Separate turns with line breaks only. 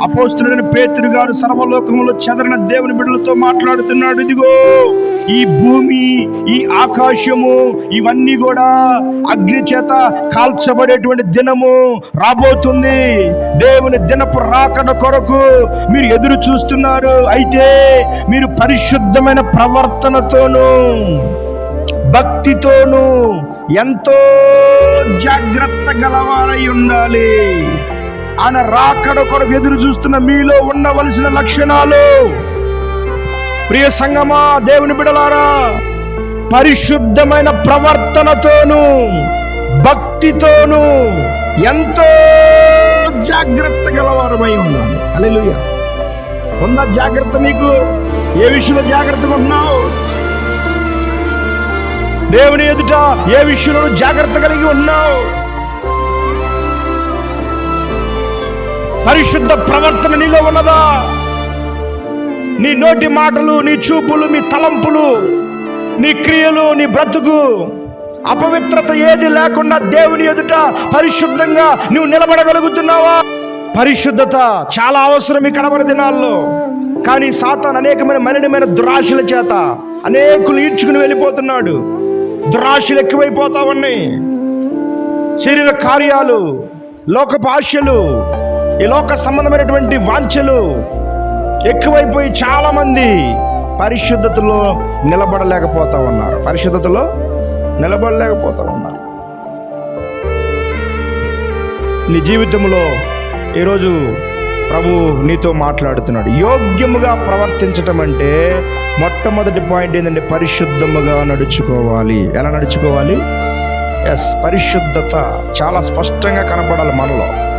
అపోస్తుడైన పేతురు గారు సర్వలోకములో చెదరిన దేవుని బిడ్డలతో మాట్లాడుతున్నాడు. ఇదిగో ఈ భూమి ఈ ఆకాశము ఇవన్నీ కూడా అగ్ని చేత కాల్చబడేటువంటి దినము రాబోతుంది. దేవుని దినపు రాకడ కొరకు మీరు ఎదురు చూస్తున్నారు. అయితే మీరు పరిశుద్ధమైన ప్రవర్తనతోనూ భక్తితోనూ ఎంతో జాగ్రత్త గలవారై ఉండాలి. ఆయన రాకడ కొరకు ఎదురు చూస్తున్న మీలో ఉండవలసిన లక్షణాలు. ప్రియ సంగమా దేవుని బిడలారా పరిశుద్ధమైన ప్రవర్తనతోను భక్తితోను ఎంతో జాగ్రత్త గలవారమై ఉన్నాను. అలెలుయ ఉన్న జాగ్రత్త నీకు. ఏ విషయంలో జాగ్రత్తగా ఉన్నావు దేవుని ఎదుట ఏ విషయంలో జాగ్రత్త కలిగి ఉన్నావు? పరిశుద్ధ ప్రవర్తన నీలో ఉన్నదా? నీ నోటి మాటలు నీ చూపులు నీ తలంపులు నీ క్రియలు నీ బ్రతుకు అపవిత్రత ఏది లేకుండా దేవుని ఎదుట పరిశుద్ధంగా నువ్వు నిలబడగలుగుతున్నావా? పరిశుద్ధత చాలా అవసరం ఈ కడవర దినాల్లో. కానీ సాతాన్ అనేకమైన మలినమైన దురాశల చేత అనేకులు ఈడ్చుకుని వెళ్ళిపోతున్నాడు. దురాశలు ఎక్కువైపోతా ఉన్నాయి. శరీర కార్యాలు లోకపు ఈ లోక సంబంధమైనటువంటి వాంఛలు ఎక్కువైపోయి చాలా మంది పరిశుద్ధతలో నిలబడలేకపోతా ఉన్నారు. పరిశుద్ధతలో నిలబడలేకపోతా ఉన్నారు. నీ జీవితంలో ఈరోజు ప్రభు నీతో మాట్లాడుతున్నాడు. యోగ్యముగా ప్రవర్తించటం అంటే మొట్టమొదటి పాయింట్ ఏంటంటే పరిశుద్ధముగా నడుచుకోవాలి. ఎలా నడుచుకోవాలి? ఎస్ పరిశుద్ధత చాలా స్పష్టంగా కనపడాలి మనలో.